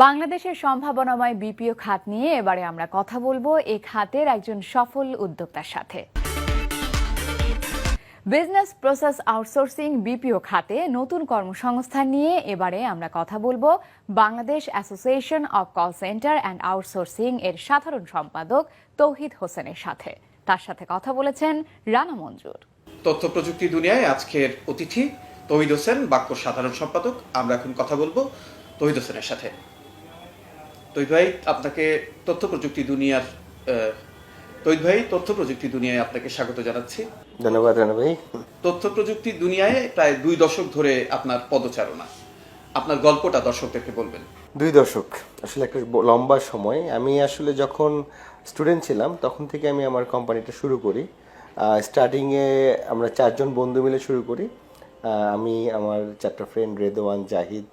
বাংলাদেশের সম্ভাবনাময় বিপিও খাত নিয়ে এবারে আমরা কথা বলব এই খাতের একজন সফল উদ্যোক্তার সাথে। বিজনেস প্রসেস আউটসোর্সিং বিপিও খাতে নতুন কর্মসংস্থান নিয়ে এবারে আমরা কথা বলব Bangladesh association of call centre and outsourcing এর সাধারণ সম্পাদক তৌহিদ হোসেনের সাথে। তার সাথে কথা বলেছেন রানা মঞ্জুর। তথ্য প্রযুক্তি দুনিয়ায় আজকের অতিথি তহিদ হোসেন, বাক্য সাধারণ সম্পাদক। আমরা এখন কথা বলব তহিদ হোসেনের সাথে। তহিদ ভাই আপনাকে তথ্য প্রযুক্তি দুনিয়ার তহিদ ভাই তথ্য প্রযুক্তি দুনিয়ায় আপনাকে স্বাগত জানাচ্ছি। ধন্যবাদ রানা ভাই। তথ্য প্রযুক্তি দুনিয়ায় প্রায় দুই দশক ধরে আপনার পদচারণা। আপনার গল্পটা দর্শকদেরকে বলবেন। দুই দশক আসলে একটা লম্বা সময়। আমি আসলে যখন স্টুডেন্ট ছিলাম তখন থেকে আমি আমার কোম্পানিটা শুরু করি। স্টার্টিংয়ে আমরা চারজন বন্ধু মিলে শুরু করি। আমি আমার চারটা ফ্রেন্ড রেদওয়ান জাহিদ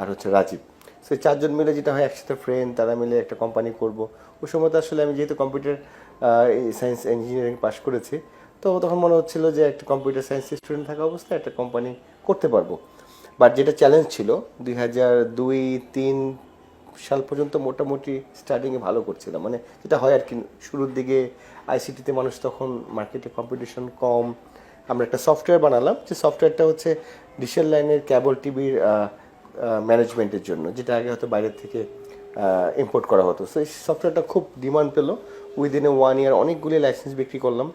আর হচ্ছে রাজীব। সে চারজন মিলে যেটা হয়, একসাথে ফ্রেন্ড তারা মিলে একটা কোম্পানি করব। ওই সময় তো আসলে আমি যেহেতু কম্পিউটার সায়েন্স ইঞ্জিনিয়ারিং পাশ করেছি, তো তখন মনে হচ্ছিল যে একটা কম্পিউটার সায়েন্স স্টুডেন্ট থাকা অবস্থায় একটা কোম্পানি করতে পারব। বাট যেটা চ্যালেঞ্জ ছিল, দুই হাজার দুই, তিন সাল পর্যন্ত মোটামুটি স্টার্টিংয়ে ভালো করছিলাম। মানে যেটা হয় আর কি, শুরুর দিকে আইসিটিতে মানুষ তখন মার্কেটে কম্পিটিশন কম। আমরা একটা সফটওয়্যার বানালাম, যে সফটওয়্যারটা হচ্ছে ডিসেল লাইনের ক্যাবল টিভির ম্যানেজমেন্টের জন্য, যেটা আগে হয়তো বাইরের থেকে ইম্পোর্ট করা হতো। সো এই সফটওয়্যারটা খুব ডিমান্ড পেল। উইদিন এ ওয়ান ইয়ার অনেকগুলি লাইসেন্স বিক্রি করলাম।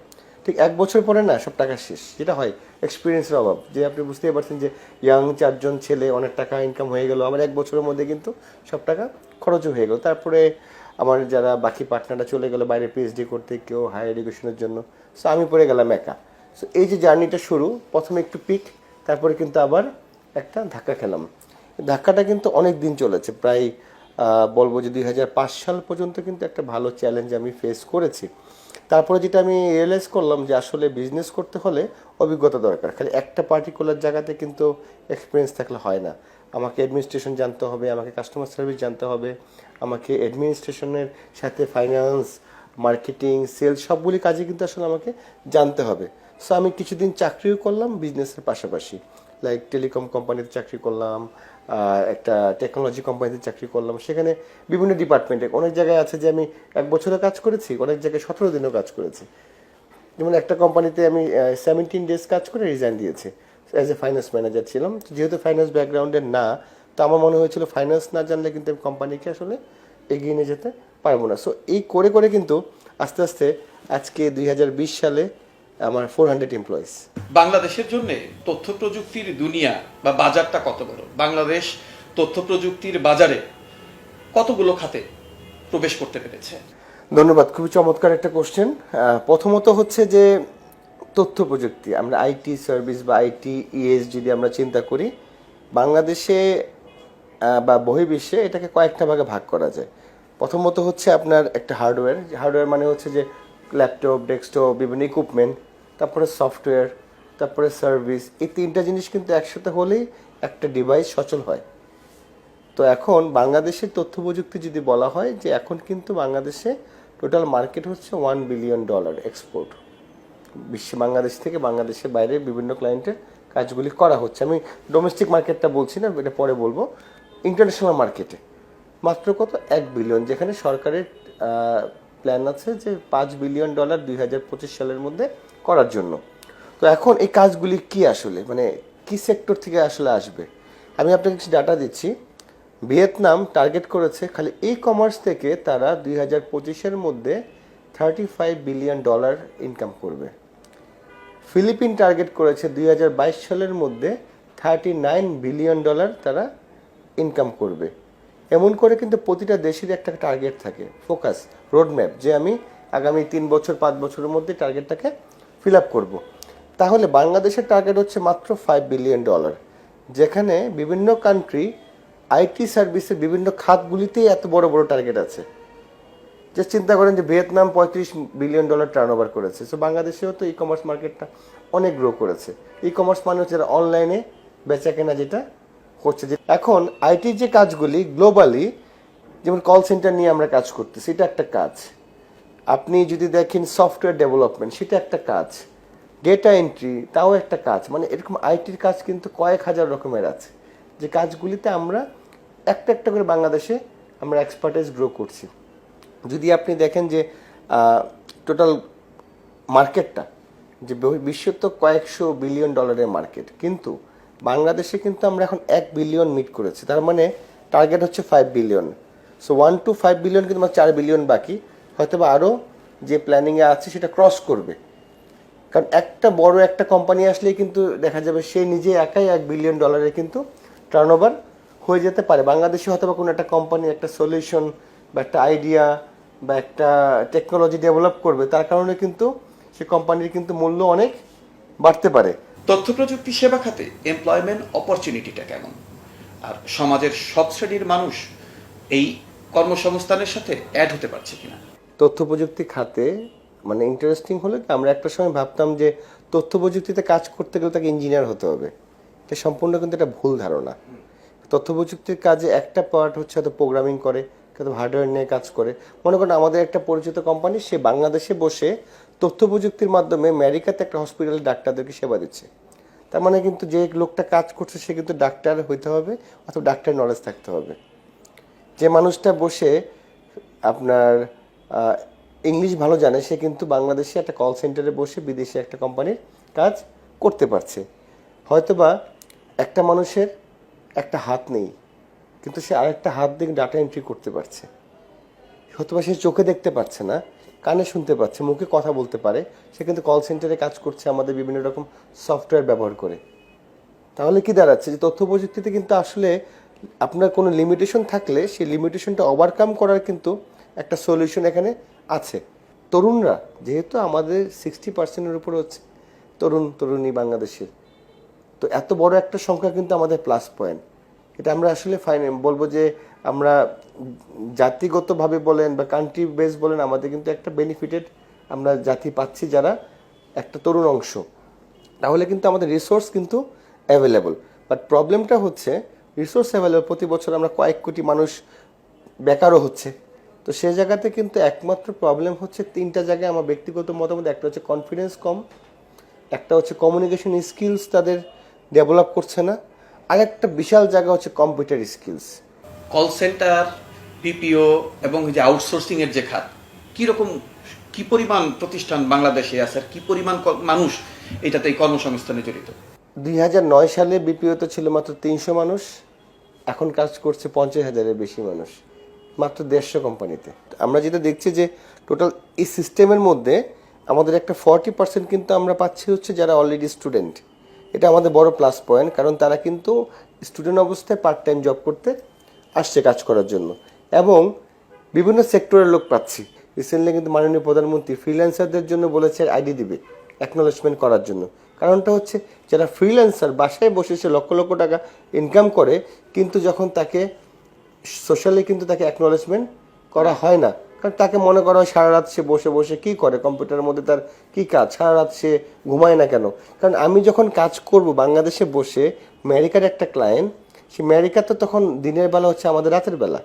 ঠিক এক বছর পরে না, সব টাকা শেষ। যেটা হয় এক্সপিরিয়েন্সের অভাব। যে আপনি বুঝতেই পারছেন যে ইয়াং চারজন ছেলে, অনেক টাকা ইনকাম হয়ে গেল। আমার এক বছরের মধ্যে কিন্তু সব টাকা খরচও হয়ে গেল। তারপরে আমার যারা বাকি পার্টনাররা চলে গেল, বাইরে পিএইচডি করতে, কেউ হায়ার এডুকেশনের জন্য। সো আমি পড়ে গেলাম একা। সো এই যে জার্নিটা শুরু, প্রথমে একটু পিক তারপরে কিন্তু আবার একটা ধাক্কা খেলাম। ধাক্কাটা কিন্তু অনেক দিন চলেছে। প্রায় বলব যে দুই হাজার পাঁচ সাল পর্যন্ত কিন্তু একটা ভালো চ্যালেঞ্জ আমি ফেস করেছি। তারপরে যেটা আমি রিয়েলাইজ করলাম যে আসলে বিজনেস করতে হলে অভিজ্ঞতা দরকার। খালি একটা পার্টিকুলার জায়গাতে কিন্তু এক্সপিরিয়েন্স থাকলে হয় না। আমাকে অ্যাডমিনিস্ট্রেশন জানতে হবে, আমাকে কাস্টমার সার্ভিস জানতে হবে, আমাকে অ্যাডমিনিস্ট্রেশনের সাথে ফাইন্যান্স মার্কেটিং সেলস সবগুলি কাজে কিন্তু আসলে আমাকে জানতে হবে। সো আমি কিছুদিন চাকরিও করলাম বিজনেসের পাশাপাশি। লাইক টেলিকম কোম্পানিতে চাকরি করলাম একটা টেকনোলজি কোম্পানিতে চাকরি করলাম। সেখানে বিভিন্ন ডিপার্টমেন্টে অনেক জায়গায় আছে যে আমি এক বছরে কাজ করেছি, অনেক জায়গায় সতেরো দিনও কাজ করেছি। যেমন একটা কোম্পানিতে আমি সেভেন্টিন ডেজ কাজ করে রিজাইন দিয়েছি। অ্যাজ এ ফাইন্যান্স ম্যানেজার ছিলাম। যেহেতু ফাইন্যান্স ব্যাকগ্রাউন্ডের না, তো আমার মনে হয়েছিল ফাইন্যান্স না জানলে কিন্তু আমি কোম্পানিকে আসলে এগিয়ে নিয়ে যেতে পারব না। সো এই করে করে কিন্তু আস্তে আস্তে আজকে দুই হাজার বিশ সালে আমার ফোর হান্ড্রেড এমপ্লয়িজ বাংলাদেশের জন্য তথ্য প্রযুক্তির দুনিয়া বা বাজারটা কত বড়? বাংলাদেশ তথ্য প্রযুক্তির বাজারে কতগুলো খাতে প্রবেশ করতে পেরেছে? ধন্যবাদ খুবই চমৎকার একটা কোশ্চেন প্রথমত হচ্ছে যে তথ্য প্রযুক্তি আমরা আইটি সার্ভিস বা আইটি ইএস যদি আমরা চিন্তা করি বাংলাদেশে বা বহির্বিশ্বে এটাকে কয়েকটা ভাগে ভাগ করা যায়। প্রথমত হচ্ছে আপনার একটা হার্ডওয়্যার হার্ডওয়্যার মানে হচ্ছে যে ল্যাপটপ ডেস্কটপ বিভিন্ন ইকুইপমেন্ট তারপরে সফটওয়্যার, তারপরে সার্ভিস এই তিনটা জিনিস কিন্তু একসাথে হলেই একটা ডিভাইস সচল হয়। তো এখন বাংলাদেশের তথ্য প্রযুক্তি যদি বলা হয় যে এখন কিন্তু বাংলাদেশে টোটাল মার্কেট হচ্ছে ওয়ান বিলিয়ন ডলার এক্সপোর্ট বিশ্বে বাংলাদেশ থেকে বাংলাদেশের বাইরে বিভিন্ন ক্লায়েন্টের কাজগুলি করা হচ্ছে। আমি ডোমেস্টিক মার্কেটটা বলছি না, এটা পরে বলব। ইন্টারন্যাশনাল মার্কেটে মাত্র কত? এক বিলিয়ন যেখানে সরকারের প্ল্যান আছে যে পাঁচ বিলিয়ন ডলার দুই হাজার পঁচিশ সালের মধ্যে করার জন্য। তো এখন এই কাজগুলি কি আসলে? মানে কি সেক্টর থেকে আসলে আসবে? আমি আপনাকে কিছু ডাটা দিচ্ছি। ভিয়েতনাম টার্গেট করেছে খালি ই কমার্স থেকে তারা দুই হাজার পঁচিশের মধ্যে thirty five billion dollar income করবে। ফিলিপিন টার্গেট করেছে দুই হাজার বাইশ সালের মধ্যে থার্টি নাইন বিলিয়ন ডলার তারা ইনকাম করবে। এমন করে কিন্তু প্রতিটা দেশের একটা টার্গেট থাকে। ফোকাস রোডম্যাপ যে আমি আগামী তিন বছর, পাঁচ বছরের মধ্যে টার্গেটটাকে ফিল আপ করব। তাহলে বাংলাদেশের টার্গেট হচ্ছে মাত্র ফাইভ বিলিয়ন ডলার যেখানে বিভিন্ন কান্ট্রি আইটি সার্ভিসের বিভিন্ন খাতগুলিতেই এত বড় বড় টার্গেট আছে। যে চিন্তা করেন যে ভিয়েতনাম পঁয়ত্রিশ বিলিয়ন ডলার টার্ন ওভার করেছে। সো বাংলাদেশেও তো ই কমার্স মার্কেটটা অনেক গ্রো করেছে। ই কমার্স মানে হচ্ছে অনলাইনে বেচা কেনা যেটা হচ্ছে যে এখন আইটির যে কাজগুলি গ্লোবালি যেমন কল সেন্টার নিয়ে আমরা কাজ করতেছি, এটা একটা কাজ। আপনি যদি দেখেন সফটওয়্যার ডেভেলপমেন্ট সেটা একটা কাজ। ডেটা এন্ট্রি তাও একটা কাজ। মানে এরকম আইটির কাজ কিন্তু কয়েক হাজার রকমের আছে। যে কাজগুলিতে আমরা একটা একটা করে বাংলাদেশে আমরা এক্সপার্টাইজ গ্রো করছি। যদি আপনি দেখেন যে টোটাল মার্কেটটা যে বিশ্ব তো কয়েকশো বিলিয়ন ডলারের মার্কেট কিন্তু বাংলাদেশে কিন্তু আমরা এখন এক বিলিয়ন মিট করেছি। তার মানে টার্গেট হচ্ছে five billion so one two five billion কিন্তু আমার চার বিলিয়ন বাকি। হয়তো বা আরও যে প্ল্যানিংয়ে আছে সেটা ক্রস করবে। কারণ একটা বড় একটা কোম্পানি আসলেই কিন্তু দেখা যাবে সে নিজে একাই এক বিলিয়ন ডলারের কিন্তু টার্নওভার হয়ে যেতে পারে। বাংলাদেশে হয়তো বা কোনো একটা কোম্পানি একটা সলিউশন বা একটা আইডিয়া বা একটা টেকনোলজি ডেভেলপ করবে, তার কারণে কিন্তু সে কোম্পানির কিন্তু মূল্য অনেক বাড়তে পারে। তথ্য প্রযুক্তি সেবা খাতে এমপ্লয়মেন্ট অপরচুনিটিটা কেমন? আর সমাজের সব শ্রেণির মানুষ এই কর্মসংস্থানের সাথে অ্যাড হতে পারছে কিনা? তথ্য প্রযুক্তি খাতে মানে ইন্টারেস্টিং হলো কি, আমরা একটা সময় ভাবতাম যে তথ্য প্রযুক্তিতে কাজ করতে গেলে তাকে ইঞ্জিনিয়ার হতে হবে। এটা সম্পূর্ণ কিন্তু একটা ভুল ধারণা। তথ্য প্রযুক্তির কাজে একটা পার্ট হচ্ছে হয়তো প্রোগ্রামিং করে, হয়তো হার্ডওয়্যার নিয়ে কাজ করে। মনে করেন আমাদের একটা পরিচিত কোম্পানি সে বাংলাদেশে বসে তথ্য প্রযুক্তির মাধ্যমে আমেরিকাতে একটা হসপিটালে ডাক্তারদেরকে সেবা দিচ্ছে। তার মানে কিন্তু যে লোকটা কাজ করছে, সে কিন্তু ডাক্তার হইতে হবে অথবা ডাক্তার নলেজ থাকতে হবে। যে মানুষটা বসে আপনার ইংলিশ ভালো জানে, সে কিন্তু বাংলাদেশে একটা কল সেন্টারে বসে বিদেশে একটা কোম্পানির কাজ করতে পারছে। হয়তোবা একটা মানুষের একটা হাত নেই, কিন্তু সে আরেকটা হাত দিয়ে ডাটা এন্ট্রি করতে পারছে। হয়তোবা সে চোখে দেখতে পাচ্ছে না, কানে শুনতে পাচ্ছে, মুখে কথা বলতে পারে, সে কিন্তু কল সেন্টারে কাজ করছে আমাদের বিভিন্ন রকম সফটওয়্যার ব্যবহার করে। তাহলে কি দাঁড়াচ্ছে যে তথ্য প্রযুক্তিতে কিন্তু আসলে আপনার কোনো লিমিটেশন থাকলে সেই লিমিটেশনটা ওভারকাম করার কিন্তু একটা সলিউশন এখানে আছে। তরুণরা, যেহেতু আমাদের সিক্সটি পার্সেন্টের উপরে হচ্ছে, তরুণ, তরুণী বাংলাদেশের, তো এত বড় একটা সংখ্যা কিন্তু আমাদের প্লাস পয়েন্ট এটা আমরা আসলে ফাইন বলব যে, আমরা জাতিগতভাবে বলেন বা কান্ট্রি বেস বলেন, আমাদের কিন্তু একটা বেনিফিটেড আমরা জাতি পাচ্ছি যারা একটা তরুণ অংশ। তাহলে কিন্তু আমাদের রিসোর্স কিন্তু অ্যাভেলেবল বাট প্রবলেমটা হচ্ছে রিসোর্স অ্যাভেলেবল প্রতি বছর আমরা কয়েক কোটি মানুষ বেকারও হচ্ছে। তো সে জায়গাতে কিন্তু একমাত্র প্রবলেম হচ্ছে তিনটা জায়গায় আমার ব্যক্তিগত মতামত। একটা হচ্ছে কনফিডেন্স কম একটা হচ্ছে কমিউনিকেশন স্কিলস তাদের ডেভেলপ করছে না। আর একটা বিশাল জায়গা হচ্ছে computer skills call centre BPO এবং যে আউটসোর্সিং এর যে খাত কীরকম কি পরিমাণ প্রতিষ্ঠান বাংলাদেশে আছে আর কি পরিমাণ মানুষ এটাতে এই কর্মসংস্থানে জড়িত? দুই হাজার নয় সালে বিপিওতে ছিল মাত্র তিনশো মানুষ এখন কাজ করছে পঞ্চাশ হাজারের বেশি মানুষ। মাত্র দেড়শো কোম্পানিতে। আমরা যেটা দেখছি যে টোটাল এই সিস্টেমের মধ্যে আমাদের একটা ফর্টি পার্সেন্ট কিন্তু আমরা পাচ্ছি হচ্ছে যারা অলরেডি স্টুডেন্ট এটা আমাদের বড় প্লাস পয়েন্ট কারণ তারা কিন্তু স্টুডেন্ট অবস্থায় পার্ট টাইম জব করতে আসছে কাজ করার জন্য। এবং বিভিন্ন সেক্টরের লোক পাচ্ছি। রিসেন্টলি কিন্তু মাননীয় প্রধানমন্ত্রী ফ্রিল্যান্সারদের জন্য বলেছে আইডি দিবে অ্যাকনোলেজমেন্ট করার জন্য। কারণটা হচ্ছে, যারা ফ্রিল্যান্সার বাসায় বসে সে লক্ষ লক্ষ টাকা ইনকাম করে, কিন্তু যখন তাকে সোশ্যালি কিন্তু তাকে অ্যাকনোলেজমেন্ট করা হয় না। কারণ তাকে মনে করা হয় সারা রাত সে বসে বসে কি করে? কম্পিউটারের মধ্যে তার কি কাজ? সারা রাত সে ঘুমায় না কেন? কারণ আমি যখন কাজ করব, বাংলাদেশে বসে আমেরিকার একটা ক্লায়েন্ট সে আমেরিকা তো তখন দিনের বেলা হচ্ছে আমাদের রাতের বেলা।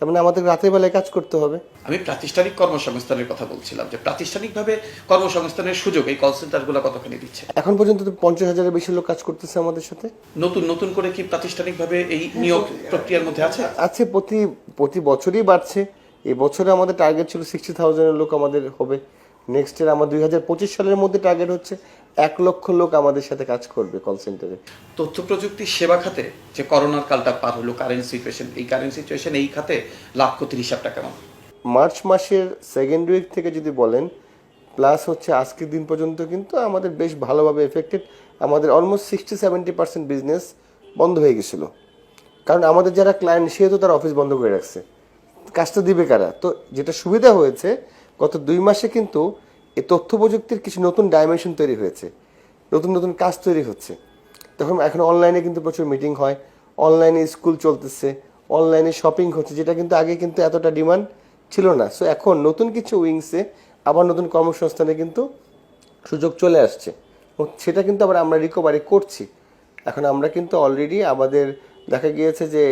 তার মানে আমাদের রাতের বেলায় কাজ করতে হবে। আমি প্রাতিষ্ঠানিক কর্মসংস্থানের কথা বলছিলাম যে প্রাতিষ্ঠানিকভাবে কর্মসংস্থানের সুযোগ এই কল সেন্টারগুলো কতখানি দিচ্ছে? এখন পর্যন্ত তো পঞ্চাশ হাজারের বেশি লোক কাজ করতেছে আমাদের সাথে। নতুন নতুন করে কি প্রাতিষ্ঠানিকভাবে এই নিয়োগ প্রক্রিয়ার মধ্যে আছে? আছে প্রতি প্রতি বছরই বাড়ছে। এই বছরে আমাদের টার্গেট ছিল সিক্সটি থাউজেন্ডের লোক আমাদের হবে। নেক্সট ইয়ার আমার দুই হাজার পঁচিশ সালের মধ্যে টার্গেট হচ্ছে। এক লক্ষ লোক আমাদের সাথে কাজ করবে কল সেন্টারে তথ্য প্রযুক্তি সেবা খাতে যে করোনার কালটা পার হলো কারেন্ট সিচুয়েশন এই কারেন্ট সিচুয়েশন এই খাতে লাভ ক্ষতির হিসাবটা কেমন? মার্চ মাসের সেকেন্ড উইক থেকে যদি বলেন প্লাস হচ্ছে আজকের দিন পর্যন্ত কিন্তু আমাদের বেশ ভালোভাবে এফেক্টেড আমাদের almost sixty seventy percent business বন্ধ হয়ে গেছিল। কারণ আমাদের যারা ক্লায়েন্ট সে তো তার অফিস বন্ধ করে রাখছে। কাজটা দিবে কারা? তো যেটা সুবিধা হয়েছে গত দুই মাসে কিন্তু এই তথ্য প্রযুক্তির কিছু নতুন ডাইমেনশন তৈরি হয়েছে, নতুন নতুন কাজ তৈরি হচ্ছে। তখন এখন অনলাইনে কিন্তু প্রচুর মিটিং হয় অনলাইনে স্কুল চলতেছে অনলাইনে শপিং হচ্ছে, যেটা কিন্তু আগে কিন্তু এতটা ডিমান্ড ছিল না। সো এখন নতুন কিছু উইংসে আবার নতুন কর্মসংস্থানে কিন্তু সুযোগ চলে আসছে। সেটা কিন্তু আবার আমরা রিকভারি করছি। এখন আমরা কিন্তু অলরেডি আমাদের দেখা গিয়েছে যে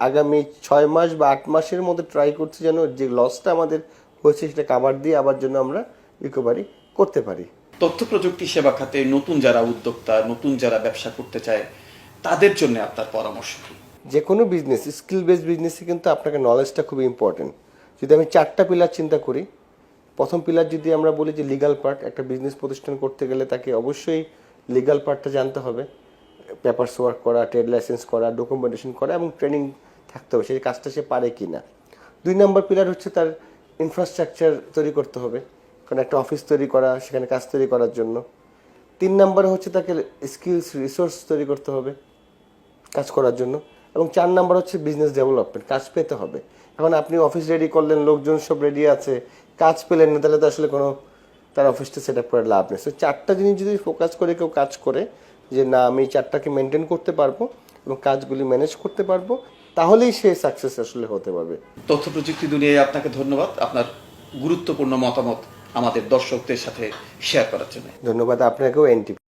আগামী ছয় মাস বা আট মাসের মধ্যে ট্রাই করছি যেন যে লসটা আমাদের হয়েছে, সেটা কাভার দিয়ে আবার জন্য আমরা রিকভারি করতে পারি। তথ্য প্রযুক্তি সেবা খাতে নতুন যারা উদ্যোক্তা নতুন যারা ব্যবসা করতে চায় তাদের জন্য আপনার পরামর্শ কি? যে কোনো বিজনেস স্কিল বেস বিজনেসে কিন্তু আপনাকে নলেজটা খুব ইম্পর্টেন্ট যদি আমি চারটা পিলার চিন্তা করি প্রথম পিলার যদি আমরা বলি যে লিগাল পার্ট একটা বিজনেস প্রতিষ্ঠান করতে গেলে তাকে অবশ্যই লিগাল পার্টটা জানতে হবে। পেপারস ওয়ার্ক করা ট্রেড লাইসেন্স করা ডকুমেন্টেশন করা এবং ট্রেনিং থাকতে হবে সেই কাজটা সে পারে কি না দুই নম্বর পিলার হচ্ছে তার ইনফ্রাস্ট্রাকচার তৈরি করতে হবে। কারণ একটা অফিস তৈরি করা, সেখানে কাজ তৈরি করার জন্য। তিন নম্বরে হচ্ছে তাকে স্কিলস রিসোর্স তৈরি করতে হবে, কাজ করার জন্য। এবং চার নাম্বার হচ্ছে বিজনেস ডেভেলপমেন্ট কাজ পেতে হবে। এখন আপনি অফিস রেডি করলেন, লোকজন সব রেডি আছে, কাজ পেলেন না, তাহলে তো আসলে কোনো তার অফিসটা সেট আপ করে লাভ নেই। সো চারটা জিনিস যদি ফোকাস করে, কেউ কাজ করে, যে না, আমি চারটাকে মেনটেন করতে পারব এবং কাজগুলি ম্যানেজ করতে পারব, তাহলেই সে সাকসেস আসলে হতে পারবে। তথ্য প্রযুক্তি দুনিয়ায় আপনাকে ধন্যবাদ। আপনার গুরুত্বপূর্ণ মতামত আমাদের দর্শকদের সাথে শেয়ার করার জন্য। ধন্যবাদ আপনাকেও এনটিপি